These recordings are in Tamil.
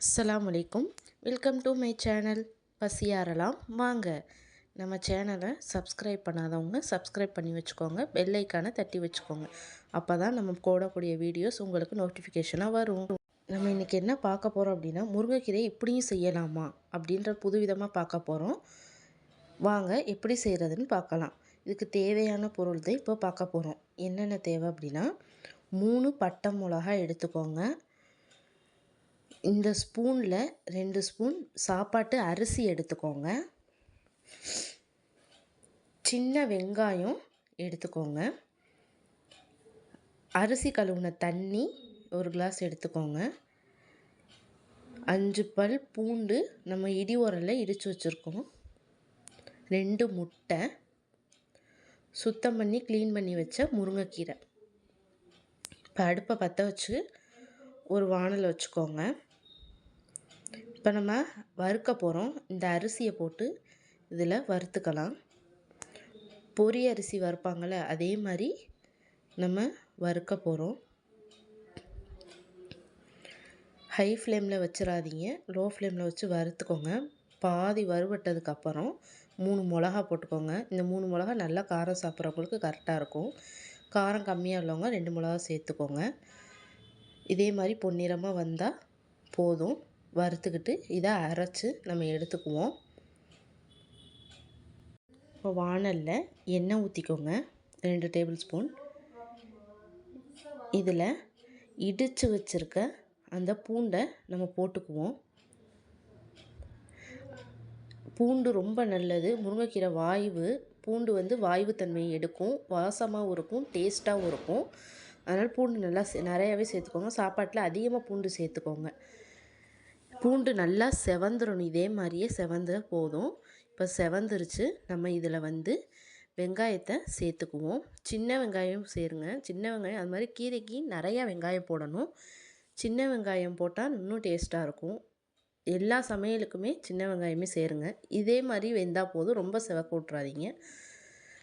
அஸ்லாம் வலைக்கும் வெல்கம் டு மை சேனல் பசியாரலாம் வாங்க. நம்ம சேனலை சப்ஸ்கிரைப் பண்ணாதவங்க சப்ஸ்கிரைப் பண்ணி வச்சுக்கோங்க. பெல்லைக்கான தட்டி வச்சுக்கோங்க. அப்போ தான் நம்ம போடக்கூடிய வீடியோஸ் உங்களுக்கு நோட்டிஃபிகேஷனாக வரும். நம்ம இன்றைக்கி என்ன பார்க்க போகிறோம் அப்படின்னா முருங்கைக்கீரை இப்படியும் செய்யலாமா? அப்படின்ற புதுவிதமாக பார்க்க போகிறோம் வாங்க எப்படி செய்கிறதுன்னு பார்க்கலாம். இதுக்கு தேவையான பொருள் தான் இப்போ பார்க்க போகிறோம் என்னென்ன தேவை அப்படின்னா மூணு பட்டை மிளகா எடுத்துக்கோங்க. இந்த ஸ்பூனில் ரெண்டு ஸ்பூன் சாப்பாட்டு அரிசி எடுத்துக்கோங்க. சின்ன வெங்காயம் எடுத்துக்கோங்க. அரிசி கழுவுன தண்ணி ஒரு கிளாஸ் எடுத்துக்கோங்க. அஞ்சு பல் பூண்டு நம்ம இடி உரலில் இடித்து வச்சுருக்கோம். ரெண்டு முட்டை. சுத்தம் பண்ணி க்ளீன் பண்ணி வச்ச முருங்கைக்கீரை. இப்போ அடுப்பை பற்ற வச்சு ஒரு வானல் வச்சுக்கோங்க. இப்போ நம்ம வறுக்க போகிறோம். இந்த அரிசியை போட்டு இதில் வறுத்துக்கலாம். பொரி அரிசி வறுப்பாங்கள்ல அதே மாதிரி நம்ம வறுக்க போகிறோம். ஹை ஃப்ளேமில் வச்சிடாதீங்க லோ ஃப்ளேமில் வச்சு வறுத்துக்கோங்க. பாதி வறுவட்டதுக்கப்புறம் மூணு மிளகா போட்டுக்கோங்க. இந்த மூணு மிளகா நல்லா காரம் சாப்பிட்றவங்களுக்கு கரெக்டாக இருக்கும். காரம் கம்மியாக உள்ளவங்க ரெண்டு மிளகா சேர்த்துக்கோங்க. இதே மாதிரி பொன்னிறமாக வந்தால் போதும். வறுத்துக்கிட்டு இதை அரைச்சி நம்ம எடுத்துக்குவோம். இப்போ வானலில் எண்ணெய் ஊற்றிக்கோங்க ரெண்டு டேபிள் ஸ்பூன். இதில் இடித்து வச்சுருக்க அந்த பூண்டை நம்ம போட்டுக்குவோம். பூண்டு ரொம்ப நல்லது. முருங்கைக்கீரை வாய்வு பூண்டு வந்து வாய்வுத்தன்மையை எடுக்கும். வாசமாகவும் இருக்கும் டேஸ்ட்டாகவும் இருக்கும். அதனால் பூண்டு நல்லா சே நிறையாவே சேர்த்துக்கோங்க. சாப்பாட்டில் அதிகமாக பூண்டு சேர்த்துக்கோங்க. பூண்டு நல்லா செவந்துடணும் இதே மாதிரியே செவந்த போதும். இப்போ செவந்துருச்சு. நம்ம இதில் வந்து வெங்காயத்தை சேர்த்துக்குவோம். சின்ன வெங்காயம் சேருங்க. சின்ன வெங்காயம் அது மாதிரி கீரைக்கு நிறையா வெங்காயம் போடணும். சின்ன வெங்காயம் போட்டால் இன்னும் டேஸ்ட்டாக இருக்கும். எல்லா சமையலுக்குமே சின்ன வெங்காயமே சேருங்க. இதே மாதிரி வெந்தால் போதும். ரொம்ப செவக்க விட்றாதீங்க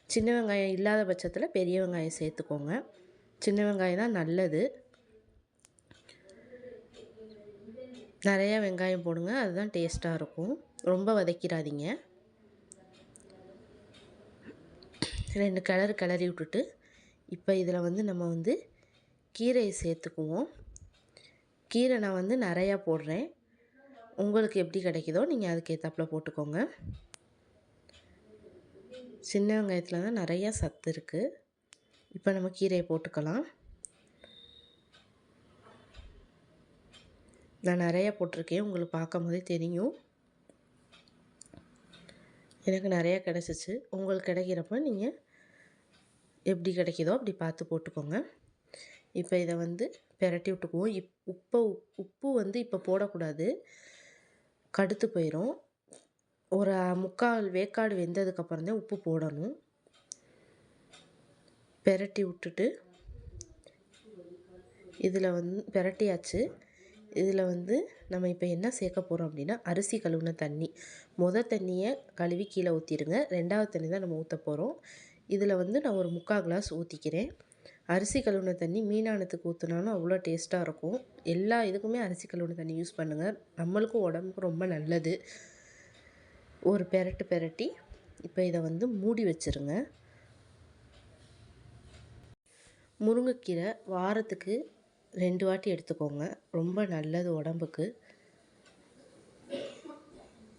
சின்ன வெங்காயம் இல்லாத பட்சத்தில் பெரிய வெங்காயம் சேர்த்துக்கோங்க. சின்ன வெங்காயம் தான் நல்லது. நிறையா வெங்காயம் போடுங்க அதுதான் டேஸ்ட்டாக இருக்கும். ரொம்ப வதக்கிடாதீங்க. ரெண்டு கிளறு கிளறி விட்டுட்டு இப்போ இதில் வந்து நம்ம வந்து கீரையை சேர்த்துக்குவோம். கீரை நான் வந்து நிறையா போடுறேன். உங்களுக்கு எப்படி கிடைக்குதோ நீங்கள் அதுக்கேற்றாப்பில் போட்டுக்கோங்க. சின்ன வெங்காயத்தில் தான் நிறையா சத்து இருக்குது இப்போ நம்ம கீரையை போட்டுக்கலாம். நான் நிறையா போட்டிருக்கேன். உங்களுக்கு பார்க்கும் போதே தெரியும். எனக்கு நிறையா கிடச்சிச்சு. உங்களுக்கு கிடைக்கிறப்ப நீங்கள் எப்படி கிடைக்கிதோ அப்படி பார்த்து போட்டுக்கோங்க. இப்போ இதை வந்து பெரட்டி விட்டுக்குவோம். இப் உப்பை உப்பு வந்து இப்போ போடக்கூடாது. கடுத்து போயிடும் ஒரு முக்கால் வேக்காடு வெந்ததுக்கப்புறம் தான் உப்பு போடணும். பெரட்டி விட்டுட்டு இதில் வந்து பெரட்டியாச்சு. இதில் வந்து நம்ம இப்போ என்ன சேர்க்க போகிறோம் அப்படின்னா அரிசி கழுவுன தண்ணி. மொதல் தண்ணியை கழுவி கீழே ஊற்றிடுங்க ரெண்டாவது தண்ணி தான் நம்ம ஊற்ற போகிறோம் இதில் வந்து நான் ஒரு முக்கால் கிளாஸ் ஊற்றிக்கிறேன் அரிசி கழுவுன தண்ணி மீனானத்துக்கு ஊற்றினாலும் அவ்வளோ டேஸ்ட்டாக இருக்கும். எல்லா இதுக்குமே அரிசி கழுவுன தண்ணி யூஸ் பண்ணுங்கள் நம்மளுக்கும் உடம்புக்கு ரொம்ப நல்லது. ஒரு பெரட்டு பெரட்டி இப்போ இதை வந்து மூடி வச்சுருங்க. முருங்கைக்கீரை வாரத்துக்கு ரெண்டு வாட்டி எடுத்துக்கோங்க. ரொம்ப நல்லது உடம்புக்கு.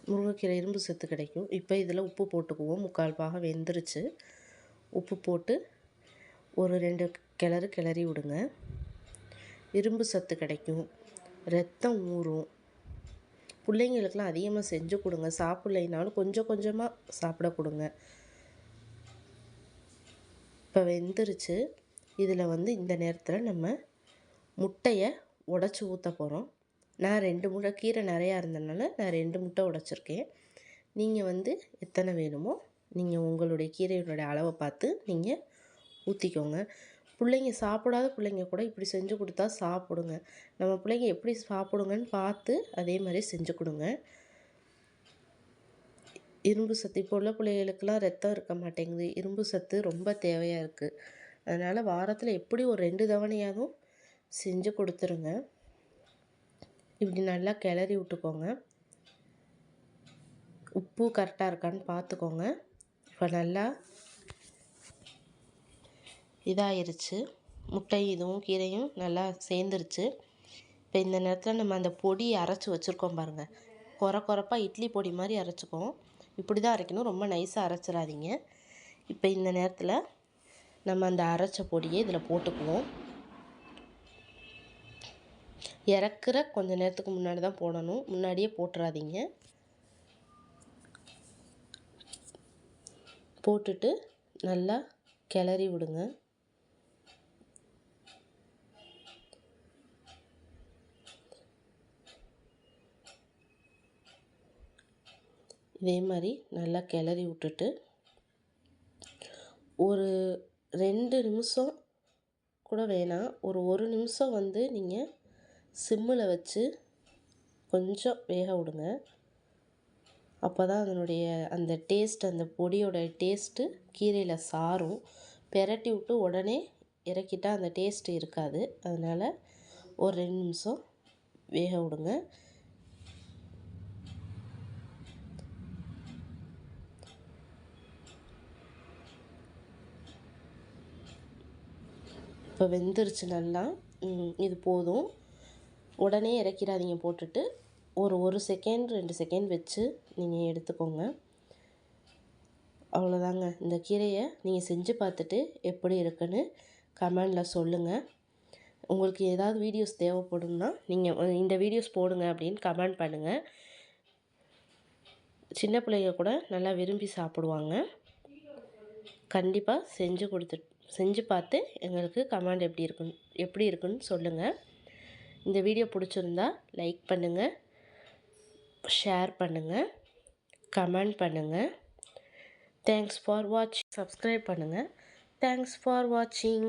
முருங்கைக்கீரை இரும்பு சத்து கிடைக்கும். இப்போ இதில் உப்பு போட்டுக்குவோம். முக்கால் பாகம் வெந்துருச்சு. உப்பு போட்டு ஒரு ரெண்டு கிளறு கிளறி விடுங்க. இரும்பு சத்து கிடைக்கும். ரத்தம் ஊறும். பிள்ளைங்களுக்கெலாம் அதிகமாக செஞ்சு கொடுங்க. சாப்பிட்லைனாலும் கொஞ்சம் கொஞ்சமாக சாப்பிட கொடுங்க. இப்போ வெந்துருச்சு. இதில் வந்து இந்த நேரத்தில் நம்ம முட்டையை உடச்சி ஊற்ற போகிறோம் நான் ரெண்டு முட்டை கீரை நிறையா இருந்ததுனால நான் ரெண்டு முட்டை உடச்சிருக்கேன். நீங்கள் வந்து எத்தனை வேணுமோ நீங்கள் உங்களுடைய கீரையினுடைய அளவை பார்த்து நீங்கள் ஊற்றிக்கோங்க பிள்ளைங்க சாப்பிடாத பிள்ளைங்க கூட இப்படி செஞ்சு கொடுத்தா சாப்பிடுங்க. நம்ம பிள்ளைங்க எப்படி சாப்பிடுங்கன்னு பார்த்து அதே மாதிரி செஞ்சு கொடுங்க. இரும்பு சத்து இப்போ உள்ள பிள்ளைகளுக்கெல்லாம் ரத்தம் இருக்க மாட்டேங்குது. இரும்பு சத்து ரொம்ப தேவையாக இருக்குது அதனால் வாரத்தில் எப்படி ஒரு ரெண்டு தவணையாகவும் செஞ்சு கொடுத்துருங்க. இப்படி நல்லா கிளறி விட்டுக்கோங்க. உப்பு கரெக்டாக இருக்கான்னு பார்த்துக்கோங்க. இப்போ நல்லா இதாயிருச்சு. முட்டை இதுவும் கீரையும் நல்லா சேர்ந்துருச்சு. இப்போ இந்த நேரத்தில் நம்ம அந்த பொடி அரைச்சி வச்சுருக்கோம் பாருங்கள் குறை குறைப்பாக இட்லி பொடி மாதிரி அரைச்சிக்கோம் இப்படி தான் அரைக்கணும். ரொம்ப நைஸாக அரைச்சிடாதீங்க. இப்போ இந்த நேரத்தில் நம்ம அந்த அரைச்ச பொடியை இதில் போட்டுக்குவோம். இறக்குற கொஞ்ச நேரத்துக்கு முன்னாடி தான் போடணும். முன்னாடியே போட்டுறாதீங்க. போட்டுட்டு நல்லா கிளறி விடுங்க. இதே மாதிரி நல்லா கிளறி விட்டுட்டு ஒரு ரெண்டு நிமிஷம் கூட வேணாம். ஒரு ஒரு நிமிஷம் வந்து நீங்கள் சிம்மில் வச்சு கொஞ்சம் வேக விடுங்க. அப்போ தான் அதனுடைய அந்த டேஸ்ட் அந்த பொடியோட டேஸ்ட்டு கீரையில் சாரும். பெரட்டி விட்டு உடனே இறக்கிட்டால் அந்த டேஸ்ட்டு இருக்காது. அதனால் ஒரு ரெண்டு நிமிஷம் வேக விடுங்க. இப்போ வெந்துருச்சு நல்லா. இது போதும். உடனே இறக்கிறாதீங்க போட்டுட்டு ஒரு ஒரு செகண்ட் ரெண்டு செகண்ட் வச்சு நீங்கள் எடுத்துக்கோங்க. அவ்வளோதாங்க. இந்த கீரையை நீங்கள் செஞ்சு பார்த்துட்டு எப்படி இருக்குன்னு கமெண்டில் சொல்லுங்கள் உங்களுக்கு ஏதாவது வீடியோஸ் தேவைப்படும்னா நீங்கள் இந்த வீடியோஸ் போடுங்க அப்படின்னு கமெண்ட் பண்ணுங்கள் சின்ன பிள்ளைங்க கூட நல்லா விரும்பி சாப்பிடுவாங்க. கண்டிப்பாக செஞ்சு கொடுத்து செஞ்சு பார்த்து எங்களுக்கு கமெண்ட் எப்படி இருக்குன்னு எப்படி இருக்குன்னு சொல்லுங்கள் இந்த வீடியோ பிடிச்சிருந்தா லைக் பண்ணுங்கள் ஷேர் பண்ணுங்கள் கமெண்ட் பண்ணுங்கள் தேங்க்ஸ் ஃபார் வாட்ச் சப்ஸ்கிரைப் பண்ணுங்கள் தேங்க்ஸ் ஃபார் வாட்சிங்